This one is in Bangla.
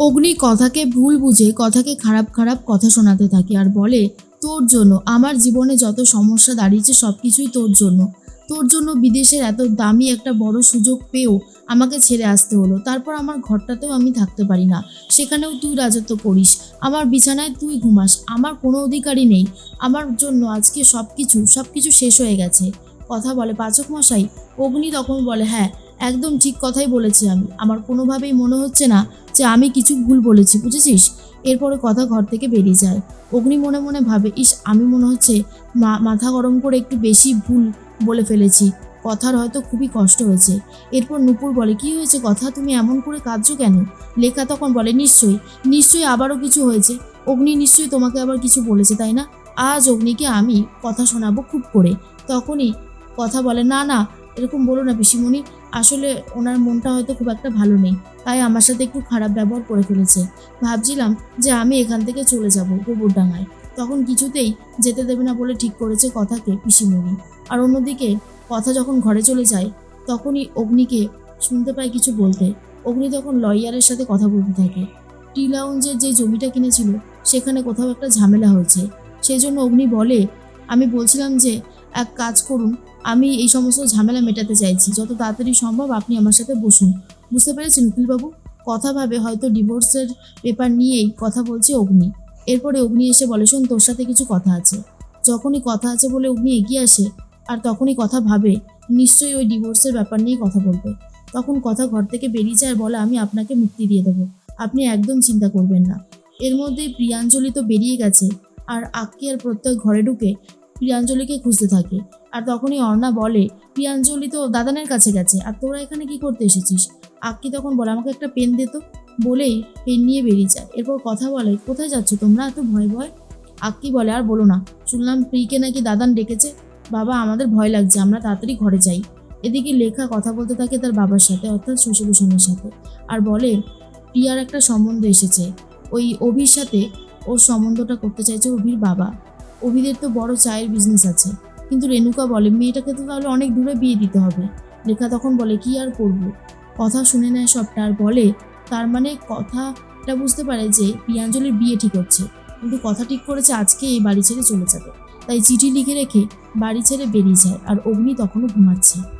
অগ্নি কথাকে ভুল বুঝে, কথাকে খারাপ খারাপ কথা শোনাতে থাকে আর বলে, তোর জন্য, আমার জীবনে যত সমস্যা দাঁড়িয়েছে সব কিছুই তোর জন্য। তোর জন্য বিদেশের এত দামি একটা বড় সুযোগ পেয়েও আমাকে ছেড়ে আসতে হলো। তারপর আমার ঘরটাতেও আমি থাকতে পারি না। সেখানেও তুই রাজত্ব করিস। আমার বিছানায় তুই ঘুমাস। আমার কোনো অধিকারই নেই। আমার জন্য আজকে সব কিছু সব কিছু শেষ হয়ে গেছে। কথা বলে পাচক মশাই। অগ্নি তখন বলে হ্যাঁ একদম ঠিক কথাই বলেছি আমি। আমার কোনোভাবেই মনে হচ্ছে না যে আমি কিছু ভুল বলেছি, বুঝেছিস? এরপরে কথা ঘর থেকে বেরিয়ে যায়। অগ্নি মনে মনে ভাবে, ইস, আমি মনে হচ্ছে মাথা গরম করে একটু বেশি ভুল বলে ফেলেছি। কথার হয়তো খুবই কষ্ট হয়েছে। এরপর নুপুর বলে, কি হয়েছে কথা? তুমি এমন করে কাঁদছো কেন? লেখা তখন বলে, নিশ্চয়ই নিশ্চয়ই আবারও কিছু হয়েছে। অগ্নি নিশ্চয়ই তোমাকে আবার কিছু বলেছে, তাই না? আজ অগ্নিকে আমি কথা শোনাবো খুব করে। তখনই কথা বলে, না না, এরকম বলো না পিসিমণি আসলে ওনার মনটা হয়তো খুব একটা ভালো নেই, তাই আমার সাথে একটু খারাপ ব্যবহার করে ফেলেছে। ভাবছিলাম যে আমি এখান থেকে চলে যাব গোবরডাঙ্গায়। তখন কিছুতেই যেতে দেবে না বলে ঠিক করেছে কথাকে পিসিমণি। আর অন্যদিকে কথা যখন ঘরে চলে যায়, তখনই অগ্নিকে শুনতে পায় কিছু বলতে। অগ্নি তখন লয়ারের সাথে কথা বলতে থাকে। টি লাউঞ্জের যে জমিটা কিনেছিল, সেখানে কোথাও একটা ঝামেলা হয়েছে। সেই জন্য অগ্নি বলে, আমি বলছিলাম যে, এক কাজ করুন আমি এই সমস্ত ঝামেলা মেটাতে চাইছি। যত তাড়াতাড়ি সম্ভব আপনি আমার সাথে বসুন। বুঝতে পেরেছেন উকিলবাবু? কথা ভাবে হয়তো ডিভোর্সের পেপার নিয়েই কথা বলছে অগ্নি। এরপরে অগ্নি এসে বলে, শোন, তোর সাথে কিছু কথা আছে। যখনই কথা আছে বলে অগ্নি এগিয়ে আসে, আর তখনই কথা ভাবে, নিশ্চয়ই ওই ডিভোর্সের ব্যাপার নিয়েই কথা বলবে। তখন কথা ঘর থেকে বেরিয়ে যায় বলে, আমি আপনাকে মুক্তি দিয়ে দেবো। আপনি একদম চিন্তা করবেন না। এর মধ্যেই প্রিয়াঞ্জলি তো বেরিয়ে গেছে, আর আক্কি আর প্রত্যয় ঘরে ঢুকে প্রিয়াঞ্জলিকে খুঁজতে থাকে। আর তখনই অর্ণা বলে, প্রিয়াঞ্জলি তো দাদানের কাছে গেছে, আর তোরা এখানে কি করতে এসেছিস? আক্কি তখন বলে, আমাকে একটা পেন দে তো। বলেই পেন নিয়ে বেরিয়ে যায়। এরপর কথা বলে, কোথায় যাচ্ছ তোমরা এত ভয় ভয়? আক্কি বলে, আর বলো না, শুনলাম প্রিকে নাকি দাদান ডেকেছে। বাবা, আমাদের ভয় লাগছে, আমরা তাড়াতাড়ি ঘরে যাই। এদিকে লেখা কথা বলতে থাকে তার বাবার সাথে, অর্থাৎ শশীভূষণের সাথে। আর বলে, প্রিয়ার একটা সম্বন্ধ এসেছে। ওই অভির সাথে ওর সম্বন্ধটা করতে চাইছে অভির বাবা। অভিদের তো বড় চায়ের বিজনেস আছে। কিন্তু রেণুকা বলে, মেয়েটাকে তো তাহলে অনেক দূরে বিয়ে দিতে হবে। লেখা তখন বলে, কি আর করব? কথা শুনে নেয় সবটা আর বলে, তার মানে কথাটা বুঝতে পারে যে প্রিয়াঞ্জলির বিয়ে ঠিক হচ্ছে। কিন্তু কথা ঠিক করেছে আজকে এই বাড়ি ছেড়ে চলে যাবে। তাই চিঠি লিখে রেখে বাড়ি ছেড়ে বেরিয়ে যায় আর অগ্নি তখনও ঘুমাচ্ছে।